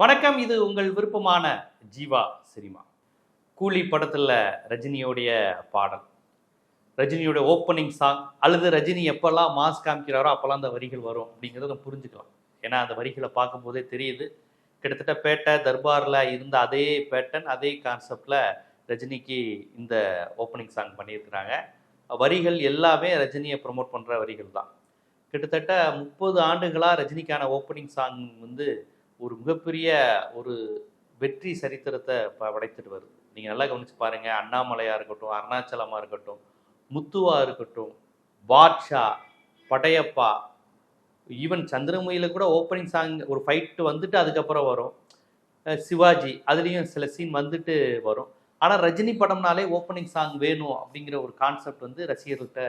வணக்கம் இது உங்கள் விருப்பமான ஜீவா சினிமா. கூலி படத்தில் ரஜினியோடைய பாடல். ரஜினியோட ஓப்பனிங் சாங் அல்லது ரஜினி எப்போல்லாம் மாஸ் காமிக்கிறாரோ அப்போல்லாம் அந்த வரிகள் வரும் அப்படிங்கிறத புரிஞ்சுக்கலாம். ஏன்னா அந்த வரிகளை பார்க்கும்போதே தெரியுது. கிட்டத்தட்ட பேட்டை தர்பாரில் இருந்த அதே பேட்டன் அதே கான்செப்டில் ரஜினிக்கு இந்த ஓப்பனிங் சாங் பண்ணியிருக்கிறாங்க. வரிகள் எல்லாமே ரஜினியை ப்ரொமோட் பண்ணுற வரிகள் தான். கிட்டத்தட்ட முப்பது ஆண்டுகளாக ரஜினிக்கான ஓப்பனிங் சாங் வந்து ஒரு மிகப்பெரிய ஒரு வெற்றி சரித்திரத்தை படைத்துட்டு வருது நீங்கள் நல்லா கவனிச்சு பாருங்கள் அண்ணாமலையாக இருக்கட்டும் அருணாச்சலமாக இருக்கட்டும் முத்துவா இருக்கட்டும் பாட்ஷா படையப்பா ஈவன் சந்திரமுகியில் கூட ஓப்பனிங் சாங் ஒரு ஃபைட்டு வந்துட்டு அதுக்கப்புறம் வரும். சிவாஜி அதுலேயும் சில சீன் வந்துட்டு வரும். ஆனால் ரஜினி படம்னாலே ஓப்பனிங் சாங் வேணும் அப்படிங்கிற ஒரு கான்செப்ட் வந்து ரசிகர்கள்ட்ட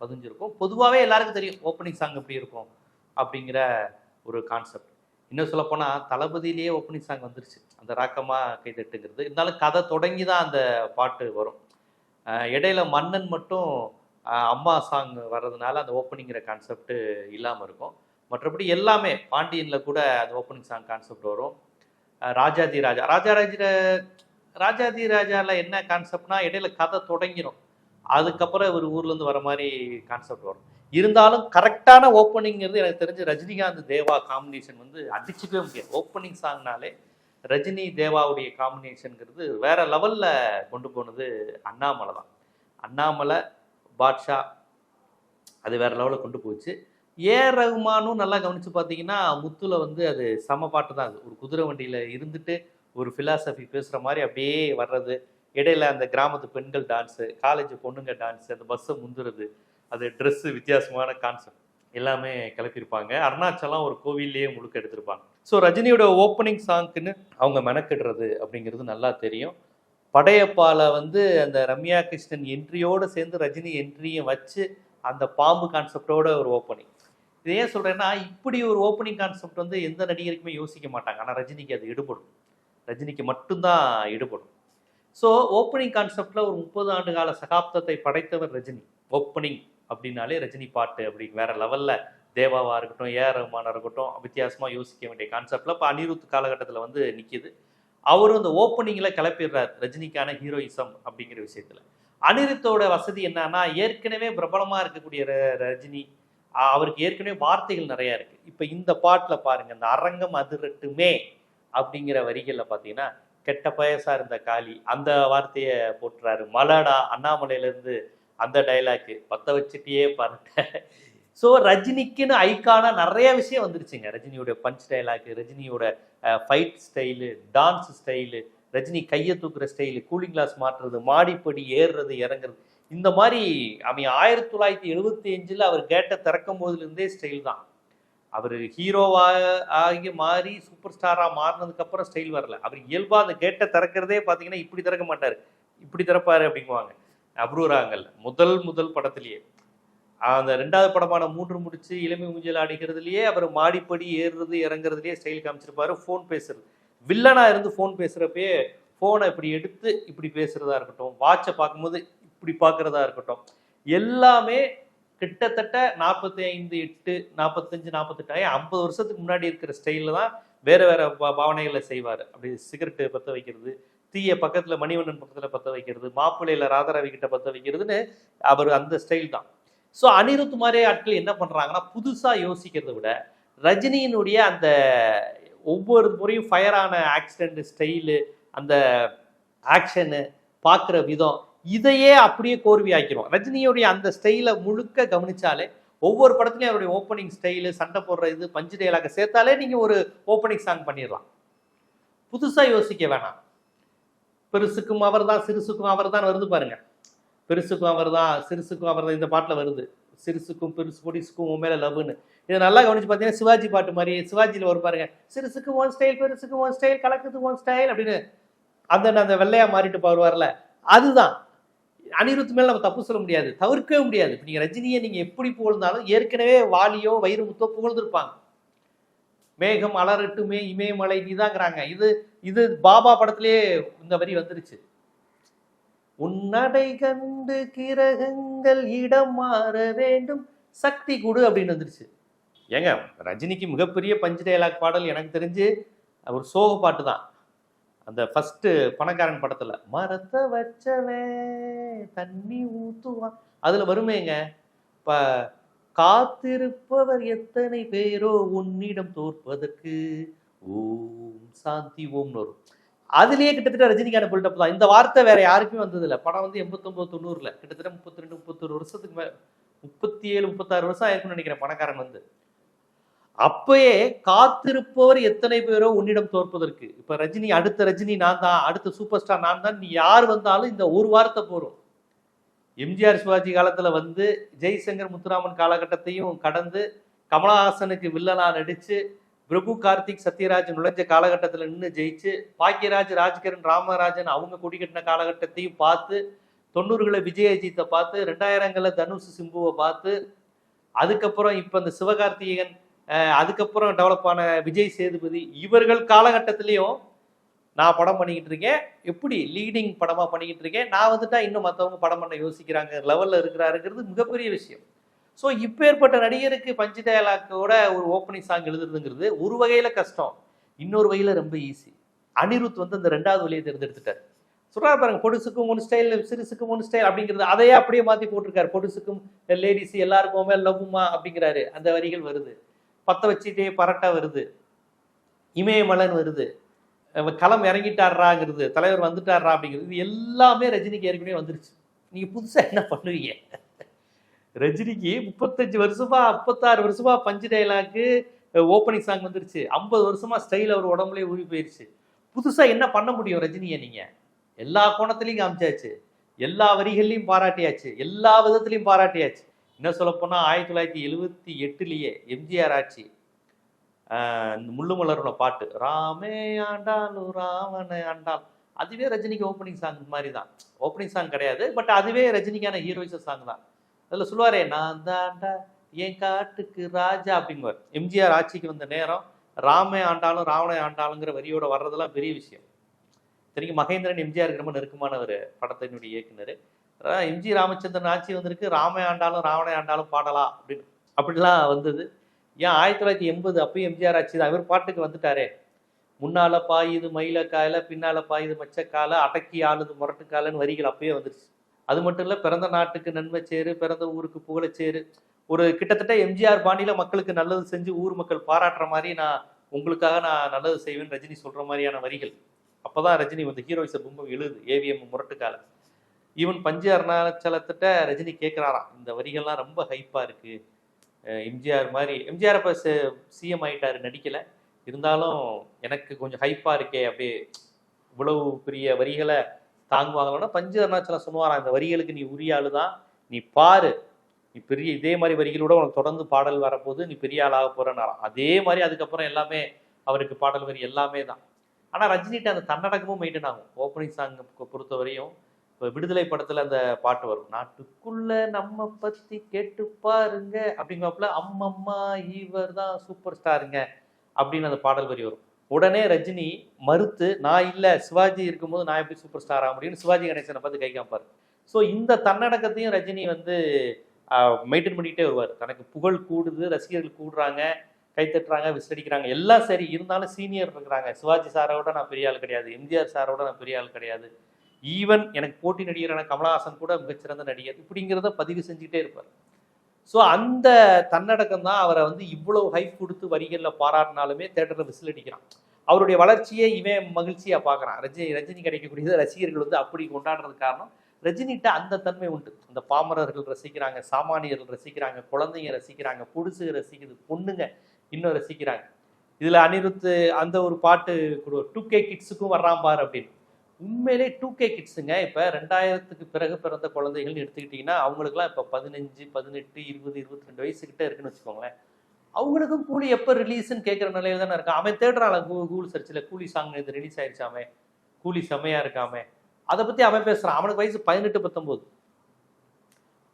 பதிஞ்சிருக்கும். பொதுவாகவே எல்லாருக்கும் தெரியும் ஓப்பனிங் சாங் எப்படி இருக்கும் அப்படிங்கிற ஒரு கான்செப்ட் இன்னும் சொல்லப்போனால் தளபதியிலேயே ஓப்பனிங் சாங் வந்துருச்சு. அந்த ராக்கமா கைதட்டுங்கிறது. இருந்தாலும் கதை தொடங்கி தான் அந்த பாட்டு வரும். இடையில மன்னன் மட்டும் அம்மா சாங் வர்றதுனால அந்த ஓப்பனிங்கிற கான்செப்ட் இல்லாமல் இருக்கும். மற்றபடி எல்லாமே பாண்டியனில் கூட அந்த ஓப்பனிங் சாங் கான்செப்ட் வரும். ராஜாதி ராஜா. ராஜாராஜி ராஜாதி ராஜாவில் என்ன கான்செப்ட்னா இடையில கதை தொடங்கிடும் அதுக்கப்புறம் இவர் ஊர்லேருந்து வர மாதிரி கான்செப்ட் வரும். இருந்தாலும் கரெக்டான ஓப்பனிங்கிறது எனக்கு தெரிஞ்சு ரஜினிகாந்த் தேவா காம்பினேஷன் வந்து அடிச்சுக்கவே முடியாது. ஓப்பனிங் சாங்னாலே ரஜினி தேவாவுடைய காம்பினேஷனுங்கிறது வேற லெவலில் கொண்டு போனது அண்ணாமலை தான். அண்ணாமலை பாட்ஷா அது வேற லெவலில் கொண்டு போச்சு. ஏ ரகுமானும் நல்லா கவனிச்சு பார்த்தீங்கன்னா முத்துல வந்து அது சம பாட்டு தான் அது. ஒரு குதிரை வண்டியில் இருந்துட்டு ஒரு ஃபிலாசபி பேசுகிற மாதிரி அப்படியே வர்றது. இடையில அந்த கிராமத்து பெண்கள் டான்ஸு காலேஜ் பொண்ணுங்க டான்ஸு அந்த பஸ்ஸை முந்துறது. அது ட்ரெஸ்ஸு வித்தியாசமான கான்செப்ட் எல்லாமே கிளப்பியிருப்பாங்க. அருணாச்சலம் ஒரு கோவில்லையே முழுக்க எடுத்திருப்பாங்க. ஸோ ரஜினியோட ஓப்பனிங் சாங்க்குன்னு அவங்க மெனக்கிடுறது அப்படிங்கிறது நல்லா தெரியும். படையப்பால வந்து அந்த ரம்யா கிருஷ்ணன் என்ட்ரியோடு சேர்ந்து ரஜினி என்ட்ரியும் வச்சு அந்த பாம்பு கான்செப்டோட ஒரு ஓப்பனிங் இதே ஏன் சொல்கிறேன்னா இப்படி ஒரு ஓப்பனிங் கான்செப்ட் வந்து எந்த நடிகருக்குமே யோசிக்க மாட்டாங்க. ஆனால் ரஜினிக்கு அது ஈடுபடும் ரஜினிக்கு மட்டும்தான் ஈடுபடும் ஸோ ஓப்பனிங் கான்செப்டில் ஒரு முப்பது ஆண்டு கால சகாப்தத்தை படைத்தவர் ரஜினி. ஓப்பனிங் அப்படின்னாலே ரஜினி பாட்டு அப்படி வேற லெவலில் தேவாவா இருக்கட்டும் ஏஆர் ரஹ்மானா இருக்கட்டும் வித்தியாசமாக யோசிக்க வேண்டிய கான்செப்டில் இப்போ அனிருத் காலகட்டத்தில் வந்து நிற்கிது அவரும் அந்த ஓப்பனிங்கில் கிளப்பிடுறார் ரஜினிக்கான ஹீரோயிசம் அப்படிங்கிற விஷயத்தில். அனிருத்தோட வசதி என்னன்னா ஏற்கனவே பிரபலமாக இருக்கக்கூடிய ரஜினி அவருக்கு ஏற்கனவே வார்த்தைகள் நிறையா இருக்குது இப்போ இந்த பாட்டில் பாருங்க இந்த அரங்கம் அதிரட்டுமே அப்படிங்கிற வரிகளில் பார்த்தீங்கன்னா கெட்ட பயசா இருந்த காளி அந்த வார்த்தையை போட்டுறாரு. மலடா அண்ணாமலையிலேருந்து அந்த டைலாக்கு பத்த வச்சுட்டியே பாருங்க. ஸோ ரஜினிக்குன்னு ஐக்கானா நிறைய விஷயம் வந்துருச்சுங்க. ரஜினியோட பஞ்ச் டைலாக்கு ரஜினியோட fight style dance style Rajini கையை தூக்குற ஸ்டைலு கூலிங் கிளாஸ் மாட்டுறது மாடிப்படி ஏறுறது இறங்குறது. இந்த மாதிரி அவன் ஆயிரத்தி தொள்ளாயிரத்தி எழுபத்தி அஞ்சில் அவர் கேட்டை திறக்கும் போதுலேருந்தே ஸ்டைல் தான். அவர் ஹீரோவாக ஆகி மாறி சூப்பர் ஸ்டாராக மாறினதுக்கப்புறம் ஸ்டைல் வரல. அவர் இயல்பாக அந்த கேட்டை திறக்கிறதே பார்த்தீங்கன்னா இப்படி திறக்க மாட்டார். இப்படி திறப்பாரு அப்படிங்குவாங்க. அப்ரூராங்கல் முதல் முதல் படத்திலேயே. அந்த ரெண்டாவது படமான மூன்று முடிச்சு இளமை ஊஞ்சல் ஆடிக்கிறதுலயே அவர் மாடிப்படி ஏறுறது இறங்குறதுலயே ஸ்டைல் காமிச்சிருப்பாரு ஃபோன் பேசுறது. வில்லனா இருந்து ஃபோன் பேசுறப்பயே ஃபோனை இப்படி எடுத்து இப்படி பேசுறதா இருக்கட்டும் வாட்சை பார்க்கும்போது இப்படி பார்க்கறதா இருக்கட்டும். எல்லாமே கிட்டத்தட்ட நாற்பத்தி ஐந்து எட்டு நாற்பத்தஞ்சு நாற்பத்தெட்டு ஐம்பது வருஷத்துக்கு முன்னாடி இருக்கிற ஸ்டைலில் தான் வேறு வேறு பா- பாவனைகளை செய்வார். அப்படி சிகரெட்டு பற்ற வைக்கிறது தீய பக்கத்தில் மணிவண்ணன் பக்கத்தில் பற்ற வைக்கிறது மாப்பிள்ளையில் ராதாரவி கிட்ட பற்ற வைக்கிறதுன்னு அவர் அந்த ஸ்டைல் தான். ஸோ அனிருத் மாதிரி ஆட்கள் என்ன பண்ணுறாங்கன்னா புதுசாக யோசிக்கிறத விட ரஜினியினுடைய அந்த ஒவ்வொரு முறையும் ஃபயரான ஆக்சிடென்ட் ஸ்டைலு அந்த ஆக்ஷனு பார்க்குற விதம் இதையே அப்படியே கோர்வி ஆக்கிரும். ரஜினியுடைய அந்த ஸ்டைலை முழுக்க கவனிச்சாலே ஒவ்வொரு படத்துலையும் அவருடைய ஓப்பனிங் ஸ்டைலு சண்டை போடுற இது பஞ்சு டயலாக சேர்த்தாலே நீங்கள் ஒரு ஓப்பனிங் சாங் பண்ணிடலாம் புதுசாக யோசிக்க வேணாம். பெருசுக்கும் அவர் தான் சிறுசுக்கும் அவர் தான் வருது பாருங்க. பெருசுக்கும் அவர் தான் சிறுசுக்கும் அவர் தான் இந்த பாட்டில் வருது. சிறுசுக்கும் பெருசு பொடிசுக்கும் உன் மேலே லவ்னு. இதை நல்லா கவனிச்சு பார்த்தீங்கன்னா சிவாஜி பாட்டு மாதிரி சிவாஜியில் வரும் பாருங்க. சிறுசுக்கு ஒன் ஸ்டைல் பெருசுக்கு ஒன் ஸ்டைல் கலக்குது ஒன் ஸ்டைல் அப்படின்னு அந்த அந்த வெள்ளையாக மாறிட்டு வருவார்ல. அதுதான். அனிருத் மேலே நம்ம தப்பு சொல்ல முடியாது தவிர்க்கவே முடியாது. இப்போ நீங்கள் ரஜினியை நீங்கள் எப்படி புகழ்ந்தாலும் ஏற்கனவே வாலியோ வைரமுத்தோ புகழ்ந்துருப்பாங்க. மேகம் அலரட்டுமே இமயமலை நீதாங்கிறாங்க. இது இது பாபா படத்திலேயே இந்த வரி வந்துருச்சு. உன்னடை கண்டு கிரகங்கள் இடம் மாற வேண்டும். சக்தி கொடு அப்படின்னு வந்துருச்சு. ஏங்க ரஜினிக்கு மிகப்பெரிய பஞ்சு டயலாக் பாடல் எனக்கு தெரிஞ்சு ஒரு சோக பாட்டு தான். அந்த ஃபஸ்ட்டு பணக்காரன் படத்தில் மரத்தை வச்சவன் தண்ணி ஊற்றுவான் அதில் வருமேங்க இப்போ காத்திருப்பவர் எத்தனை பேரோ உன்னிடம் தோற்பதற்கு ஓம் சாந்தி ஓம்னு வரும் அதுலேயே கிட்டத்தட்ட ரஜினிகாந்த் பில்டப் தான். இந்த வார்த்தை வேற யாருக்குமே வந்தது இல்ல படம் வந்து எண்பத்தொம்போது தொண்ணூறில். கிட்டத்தட்ட முப்பத்தி ரெண்டு முப்பத்தொரு வருஷத்துக்கு மேலே முப்பத்தி ஏழு முப்பத்தாறு வருஷம் ஆயிருக்கும்னு நினைக்கிறேன் பணக்காரன் வந்து. அப்பயே காத்திருப்பவர் எத்தனை பேரோ உன்னிடம் தோற்பதற்கு. இப்ப ரஜினி அடுத்த ரஜினி நான் தான் அடுத்த சூப்பர் ஸ்டார் நான் தான். நீ யார் வந்தாலும் இந்த ஒரு வார்த்தை போறோம் எம்ஜிஆர் சிவாஜி காலத்துல வந்து ஜெய்சங்கர் முத்துராமன் காலகட்டத்தையும் கடந்து கமலஹாசனுக்கு வில்லனா நடிச்சு பிரபு கார்த்திக் சத்யராஜ் நுழைஞ்ச காலகட்டத்தில் நின்று ஜெயிச்சு பாக்கியராஜ் ராஜ்கிரண் ராமராஜன் அவங்க கொடி கட்டின காலகட்டத்தையும் பார்த்து தொண்ணூறுகளை விஜய் அஜித்தை பார்த்து ரெண்டாயிரங்களில் தனுஷ் சிம்புவை பார்த்து அதுக்கப்புறம் இப்போ இந்த சிவகார்த்திகேயன் அதுக்கப்புறம் டெவலப் ஆன விஜய் சேதுபதி இவர்கள் காலகட்டத்திலையும் நான் படம் பண்ணிக்கிட்டு இருக்கேன். எப்படி? லீடிங் படமாக பண்ணிக்கிட்டு இருக்கேன். நான் வந்துட்டா இன்னும் மற்றவங்க படம் பண்ண யோசிக்கிறாங்க. லெவலில் இருக்கிறாருங்கிறது மிகப்பெரிய விஷயம். ஸோ இப்பேற்பட்ட நடிகருக்கு பஞ்சு டயலாக்கோட ஒரு ஓப்பனிங் சாங் எழுதுறதுங்கிறது ஒரு வகையில் கஷ்டம். இன்னொரு வகையில் ரொம்ப ஈஸி அனிருத் வந்து அந்த ரெண்டாவது வழியை தேர்ந்தெடுத்துட்டார். சொல்றாரு பாருங்க பொடுசுக்கும் ஒன் ஸ்டைல் சிறுசுக்கும் ஒன் ஸ்டைல் அப்படிங்கிறது அதையே அப்படியே மாற்றி போட்டிருக்காரு. பொடுசுக்கும் லேடிஸ் எல்லாருக்குமே லவ்வுமா அப்படிங்கிறாரு. அந்த வரிகள் வருது. பற்ற வச்சுட்டே பரட்டா வருது. இமயமலன் வருது. களம் இறங்கிட்டாராங்கிறது தலைவர் வந்துட்டாரா அப்படிங்கிறது இது எல்லாமே ரஜினிக்கு ஏற்கனவே வந்துருச்சு. நீங்கள் புதுசாக என்ன பண்ணுவீங்க? ரஜினிக்கு முப்பத்தஞ்சு வருஷமா முப்பத்தாறு வருஷமா பஞ்சு டைலாக்கு ஓப்பனிங் சாங் வந்துருச்சு. ஐம்பது வருஷமா ஸ்டைல் அவர் உடம்புலேயே ஊறி போயிருச்சு. புதுசாக என்ன பண்ண முடியும் ரஜினியை நீங்கள் எல்லா கோணத்துலையும் காமிச்சாச்சு. எல்லா வரிகள்லையும் பாராட்டியாச்சு. எல்லா விதத்துலையும் பாராட்டியாச்சு. என்ன சொல்லப்போனால் ஆயிரத்தி தொள்ளாயிரத்தி எழுவத்தி எட்டுலேயே எம்ஜிஆர் ஆட்சி. இந்த முள்ளுமலரோட பாட்டு. ராமே ஆண்டாலும் ராவண ஆண்டால் அதுவே ரஜினிக்கு ஓப்பனிங் சாங் மாதிரி தான். ஓப்பனிங் சாங் கிடையாது. பட் அதுவே ரஜினிக்கான ஹீரோயிச சாங் தான். அதில் சொல்லுவாரே நான் தாண்டா என் காட்டுக்கு ராஜா அப்படிங்குவார். எம்ஜிஆர் ஆட்சிக்கு வந்த நேரம் ராமே ஆண்டாலும் ராவணை ஆண்டாலுங்கிற வரியோட வர்றதெல்லாம் பெரிய விஷயம். தெரியும்? மகேந்திரன் எம்ஜிஆருக்கு ரொம்ப நெருக்கமானவர் படத்தினுடைய இயக்குனர். எம்ஜி ராமச்சந்திரன் ஆட்சி வந்திருக்கு ராமே ஆண்டாலும் ராவணை ஆண்டாலும் பாடலாம் அப்படின்னு. அப்படிலாம் வந்தது. ஏன் ஆயிரத்தி தொள்ளாயிரத்தி எண்பது அப்பயும் எம்ஜிஆர் ஆட்சி தான். இவர் பாட்டுக்கு வந்துட்டாரே. முன்னால பாயுது மயிலக்காயில பின்னால பாயுது மச்சக்கால அடக்கி ஆளுது முரட்டுக்காலன்னு வரிகள் அப்பயே வந்துருச்சு. அது மட்டும் இல்லை பிறந்த நாட்டுக்கு நன்மை சேரு பிறந்த ஊருக்கு புகழச்சேரு ஒரு கிட்டத்தட்ட எம்ஜிஆர் பாணியில் மக்களுக்கு நல்லது செஞ்சு ஊர் மக்கள் பாராட்டுற மாதிரி நான் உங்களுக்காக நான் நல்லது செய்வேன் ரஜினி சொல்கிற மாதிரியான வரிகள். அப்போ தான் ரஜினி வந்து ஹீரோயிச பிம்பம் எழுது ஏவிஎம் முரட்டுக்கால. ஈவன் பஞ்சு அருணாச்சலத்திட்ட ரஜினி கேட்குறாராம் இந்த வரிகள்லாம் ரொம்ப ஹைப்பாக இருக்குது எம்ஜிஆர் மாதிரி எம்ஜிஆர் இப்போ சிஎம் ஆகிட்டார் நடிக்கலை. இருந்தாலும் எனக்கு கொஞ்சம் ஹைப்பாக இருக்கே அப்படியே இவ்வளவு பெரிய வரிகளை தாங்குவாங்களோன்னா பஞ்சு அருணாச்சலம் சொல்லுவாராம் இந்த வரிகளுக்கு நீ உரிய ஆளு தான் நீ பாரு. நீ பெரிய இதே மாதிரி வரிகளோட உனக்கு தொடர்ந்து பாடல் வரப்போது நீ பெரிய ஆளாக போறனாராம் அதே மாதிரி அதுக்கப்புறம் எல்லாமே அவருக்கு பாடல் வரி எல்லாமே தான். ஆனால் ரஜினிகிட்ட அந்த தன்னடக்கமும் மெயின்டைன் ஆகும். ஓப்பனிங் சாங் பொறுத்த வரையும் இப்போ விடுதலை படத்தில் அந்த பாட்டு வரும். நாட்டுக்குள்ள நம்ம பத்தி கேட்டு பாருங்க அப்படிங்கிறப்பல அம்மம்மா இவர் தான் சூப்பர் ஸ்டாருங்க அப்படின்னு அந்த பாடல் வரி வரும். உடனே ரஜினி மறுத்து நான் இல்லை சிவாஜி இருக்கும்போது நான் எப்படி சூப்பர் ஸ்டார் ஆக முடியும்னு சிவாஜி கணேசனை பார்த்து கை காப்பாரு. ஸோ இந்த தன்னடக்கத்தையும் ரஜினி வந்து மெயின்டைன் பண்ணிக்கிட்டே வருவார். தனக்கு புகழ் கூடுது ரசிகர்கள் கூடுறாங்க கைத்தட்டுறாங்க விசடிக்கிறாங்க எல்லாம் சரி இருந்தாலும் சீனியர் இருக்கிறாங்க. சிவாஜி சாரோட நான் பெரிய ஆள் கிடையாது. எம்ஜிஆர் சாரோட நான் பெரிய ஆள் கிடையாது. ஈவன் எனக்கு போட்டி நடிகரான கமலஹாசன் கூட மிகச்சிறந்த நடிகர். இப்படிங்கிறத பதிவு செஞ்சுக்கிட்டே இருப்பார். ஸோ அந்த தன்னடக்கம் தான் அவரை வந்து இவ்வளவு ஹைப் கொடுத்து வரிகளில் பாராட்டினாலுமே தேட்டரில் விசில் அடிக்கிறான். அவருடைய வளர்ச்சியை இவன் மகிழ்ச்சியாக பார்க்கறான். ரஜினி ரஜினி கிடைக்கக்கூடியது ரசிகர்கள் வந்து அப்படி கொண்டாடுறது காரணம் ரஜினிகிட்ட அந்த தன்மை உண்டு. அந்த பாமரர்கள் ரசிக்கிறாங்க சாமானியர்கள் ரசிக்கிறாங்க குழந்தைங்க ரசிக்கிறாங்க புதுசு ரசிக்குது பொண்ணுங்க இன்னும் ரசிக்கிறாங்க. இதில் அனிருத்து அந்த ஒரு பாட்டு கூட டூ கே கிட்ஸுக்கும் வர்றான் பார் அப்படின்னு. உண்மையிலே டூ கே கிட்ஸுங்க இப்போ ரெண்டாயிரத்துக்கு பிறகு பிறந்த குழந்தைகள்னு எடுத்துக்கிட்டிங்கன்னா அவங்களுக்குலாம் இப்போ பதினஞ்சு பதினெட்டு இருபது இருபத்தி ரெண்டு வயசுக்கிட்ட இருக்குன்னு வச்சுக்கோங்களேன். அவங்களுக்கும் கூலி எப்போ ரிலீஸ்ன்னு கேட்குற நிலையில தானே இருக்கான். அவன் தேடுறான் கூகுள் சர்ச்சில் கூலி சாங் இது ரிலீஸ் ஆயிடுச்சாமே கூலி செம்மையா இருக்காமே அதை பற்றி அவன் பேசுகிறான் அவனுக்கு வயசு பதினெட்டு பத்தொம்போது.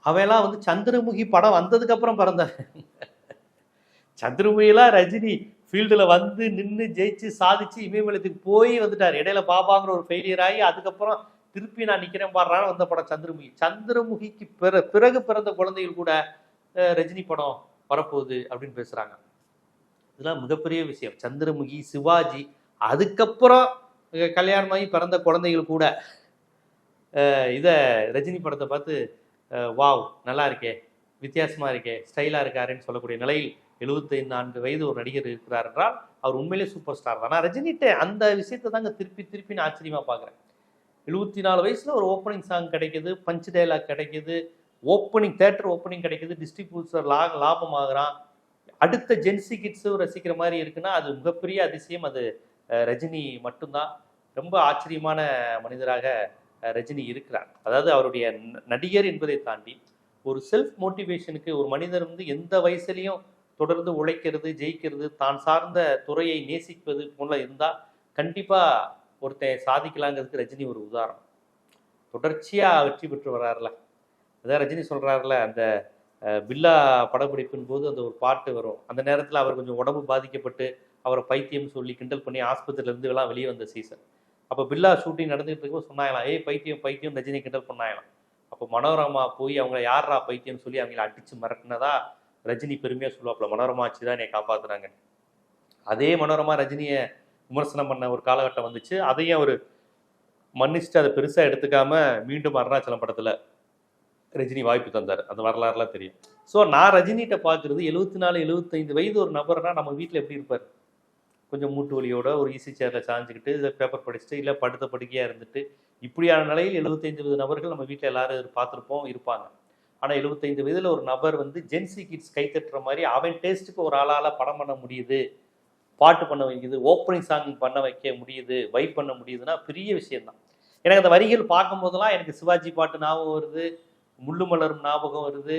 அவன்லாம் வந்து சந்திரமுகி படம் வந்ததுக்கப்புறம் பிறந்த பிறந்தவன். சந்திரமுகிலாம் ரஜினி ஃபீல்டில் வந்து நின்று ஜெயிச்சு சாதிச்சு இமயமலத்துக்கு போய் வந்துட்டார். இடையில பாபாங்கிற ஒரு ஃபெயிலியர் ஆகி அதுக்கப்புறம் திருப்பி நான் நிற்கிறேன் பாடுறான்னு வந்த படம் சந்திரமுகி. சந்திரமுகிக்கு பிற பிறகு பிறந்த குழந்தைகள் கூட ரஜினி படம் வரப்போகுது அப்படின்னு பேசுகிறாங்க இதெல்லாம் மிகப்பெரிய விஷயம். சந்திரமுகி சிவாஜி அதுக்கப்புறம் கல்யாணமாகி பிறந்த குழந்தைகள் கூட. இதை ரஜினி படத்தை பார்த்து வாவ் நல்லா இருக்கே. வித்தியாசமாக இருக்கே. ஸ்டைலாக இருக்காருன்னு சொல்லக்கூடிய நிலையில் 75 நான்கு வயது ஒரு நடிகர் இருக்கிறார் என்றால் அவர் உண்மையிலே சூப்பர் ஸ்டார் தான் நான் அந்த விஷயத்தை தாங்க திருப்பி திருப்பி நான் ஆச்சரியமா பார்க்குறேன். எழுபத்தி நாலு வயசுல ஒரு ஓப்பனிங் சாங் கிடைக்குது பஞ்ச் டைலாக் கிடைக்குது ஓப்பனிங் தேட்டர் ஓப்பனிங் கிடைக்குது டிஸ்ட்ரிபியூட்டர் லா லாபம் ஆகிறான் அடுத்த ஜென்சி கிட்ஸும் ரசிக்கிற மாதிரி இருக்குன்னா அது மிகப்பெரிய அதிசயம். அது ரஜினி மட்டும்தான். ரொம்ப ஆச்சரியமான மனிதராக ரஜினி இருக்கிறார். அதாவது அவருடைய ந- நடிகர் என்பதை தாண்டி ஒரு செல்ஃப் மோட்டிவேஷனுக்கு ஒரு மனிதர் வந்து எந்த வயசுலையும் தொடர்ந்து உழைக்கிறது ஜெயிக்கிறது தான் சார்ந்த துறையை நேசிப்பது போல இருந்தால் கண்டிப்பாக ஒருத்தன் சாதிக்கலாங்கிறதுக்கு ரஜினி ஒரு உதாரணம். தொடர்ச்சியாக வெற்றி பெற்று வர்றாருல அதான் ரஜினி சொல்கிறாருல அந்த பில்லா படப்பிடிப்பின் போது அந்த ஒரு பாட்டு வரும். அந்த நேரத்தில் அவர் கொஞ்சம் உடம்பு பாதிக்கப்பட்டு அவரை பைத்தியம் சொல்லி கிண்டல் பண்ணி ஆஸ்பத்திரியிலேருந்து எல்லாம் வெளியே வந்த சீசன். அப்போ பில்லா ஷூட்டிங் நடந்துகிட்டு இருக்கும்போது சொன்னாங்களாம் ஏய் பைத்தியம் பைத்தியம் ரஜினி கிண்டல் பண்ணாங்களாம். அப்போ மனோரமா போய் அவங்கள யாரா பைத்தியம்னு சொல்லி அவங்கள அடித்து மிரட்டினதா ரஜினி பெருமையாக சொல்லுவாப்புல மனோரமா ஆச்சு தான் என்னை காப்பாத்துனாங்க. அதே மனோரமா ரஜினியை விமர்சனம் பண்ண ஒரு காலகட்டம் வந்துச்சு. அதையும் அவர் மன்னிச்சுட்டு அதை பெருசாக எடுத்துக்காம மீண்டும் அருணாச்சலம் படத்தில் ரஜினி வாய்ப்பு தந்தார். அந்த வரலாறுலாம் தெரியும். ஸோ நான் ரஜினிகிட்ட பார்க்குறது எழுபத்தி நாலு எழுபத்தைந்து வயது ஒரு நபர்னா நம்ம வீட்டில் எப்படி இருப்பார்? கொஞ்சம் மூட்டு வலியோட ஒரு ஈசி சேரில் சாஞ்சிக்கிட்டு இதை பேப்பர் படிச்சுட்டு இல்லை படுத்த படுக்கையாக இருந்துட்டு இப்படியான நிலையில் எழுபத்தைந்து நபர்கள் நம்ம வீட்டில் எல்லாரும் பார்த்துருப்போம் இருப்பாங்க. ஆனால் எழுபத்தைந்து வயதில் ஒரு நபர் வந்து ஜென்சி கிட்ஸ் கைத்தட்டுற மாதிரி அவன் டேஸ்ட்டுக்கு ஒரு ஆளால் படம் பண்ண முடியுது பாட்டு பண்ண வைக்குது ஓப்பனிங் சாங் பண்ண வைக்க முடியுது வைப் பண்ண முடியுதுன்னா பெரிய விஷயம்தான். எனக்கு அந்த வரிகள் பார்க்கும்போதெல்லாம் எனக்கு சிவாஜி பாட்டு ஞாபகம் வருது முள்ளு மலரும் ஞாபகம் வருது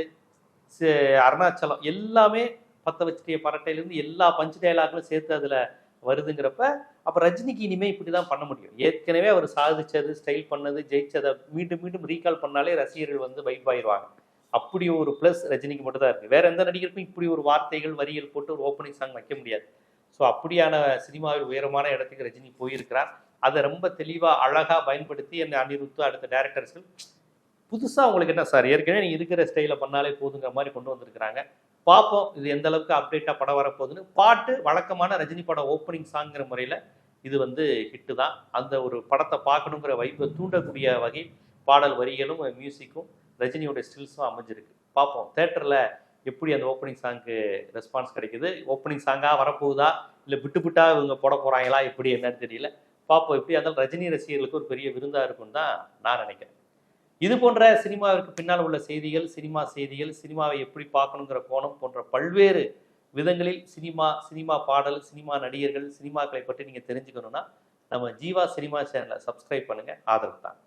அருணாச்சலம் எல்லாமே பத்த வச்சுட்டிய பரட்டையிலேருந்து எல்லா பஞ்ச் டைலாக்களும் சேர்த்து அதில் வருதுங்கிறப்ப அப்போ ரஜினிக்கு இனிமேல் இப்படி தான் பண்ண முடியும். ஏற்கனவே அவர் சாதிச்சது ஸ்டைல் பண்ணது ஜெயிச்சதை மீண்டும் மீண்டும் ரீகால் பண்ணாலே ரசிகர்கள் வந்து வைப் ஆயிடுவாங்க. அப்படி ஒரு ப்ளஸ் ரஜினிக்கு மட்டும் தான் இருக்குது வேற எந்த நடிகருக்கும் இப்படி ஒரு வார்த்தைகள் வரிகள் போட்டு ஒரு ஓப்பனிங் சாங் வைக்க முடியாது. ஸோ அப்படியான சினிமாவில் உயரமான இடத்துக்கு ரஜினி போயிருக்கிறார். அதை ரொம்ப தெளிவாக அழகாக பயன்படுத்தி என்னை அனிருத்து அடுத்த டேரக்டர்ஸ்கள் புதுசாக உங்களுக்கு என்ன சார் ஏற்கனவே நீங்கள் இருக்கிற ஸ்டைலில் பண்ணாலே போதுங்கிற மாதிரி கொண்டு வந்திருக்கிறாங்க. பார்ப்போம் இது எந்த அளவுக்கு அப்டேட்டாக படம் வரப்போகுதுன்னு. பாட்டு வழக்கமான ரஜினி படம் ஓப்பனிங் சாங்கிற முறையில் இது வந்து ஹிட்டு தான். அந்த ஒரு படத்தை பார்க்கணுங்கிற வைப்பை தூண்டக்கூடிய வகை பாடல் வரிகளும் மியூசிக்கும் ரஜினியோட ஸ்டில்ஸும் அமைஞ்சிருக்கு. பார்ப்போம். தேட்டரில் எப்படி அந்த ஓப்பனிங் சாங்க்கு ரெஸ்பான்ஸ் கிடைக்குது? ஓப்பனிங் சாங்காக வரப்போகுதா? இல்லை விட்டு விட்டா இவங்க போட போகிறாங்களா எப்படி என்னன்னு தெரியல. பார்ப்போம். எப்படி அதனால் ரஜினி ரசிகர்களுக்கு ஒரு பெரிய விருந்தாக இருக்கும்னு தான் நான் நினைக்கிறேன். இது போன்ற சினிமாவிற்கு பின்னால் உள்ள செய்திகள் சினிமா செய்திகள் சினிமாவை எப்படி பார்க்கணுங்கிற கோணம் போன்ற பல்வேறு விதங்களில் சினிமா சினிமா பாடல் சினிமா நடிகர்கள் சினிமாக்களை பற்றி நீங்கள் தெரிஞ்சுக்கணும்னா நம்ம ஜீவா சினிமா சேனலை சப்ஸ்கிரைப் பண்ணுங்கள் ஆதரவு தான்.